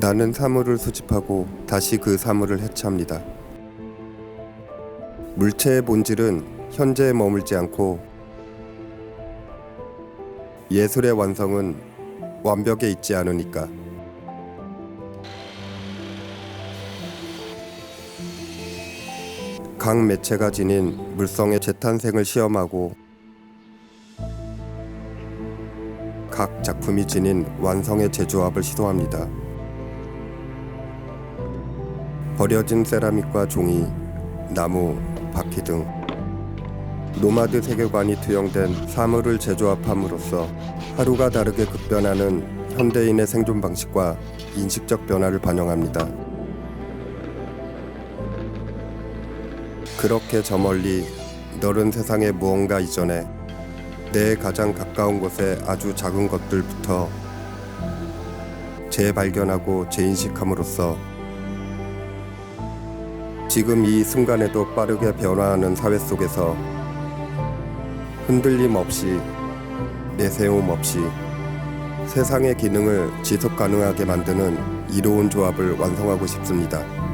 나는 사물을 수집하고 다시 그 사물을 해체합니다. 물체의 본질은 현재에 머물지 않고 예술의 완성은 완벽에 있지 않으니까. 각 매체가 지닌 물성의 재탄생을 시험하고 각 작품이 지닌 완성의 재조합을 시도합니다. 버려진 세라믹과 종이, 나무, 바퀴 등 노마드 세계관이 투영된 사물을 재조합함으로써 하루가 다르게 급변하는 현대인의 생존 방식과 인식적 변화를 반영합니다. 그렇게 저 멀리 넓은 세상의 무언가 이전에 내 가장 가까운 곳에 아주 작은 것들부터 재발견하고 재인식함으로써 지금 이 순간에도 빠르게 변화하는 사회 속에서 흔들림 없이 내세움 없이 세상의 기능을 지속 가능하게 만드는 이로운 조합을 완성하고 싶습니다.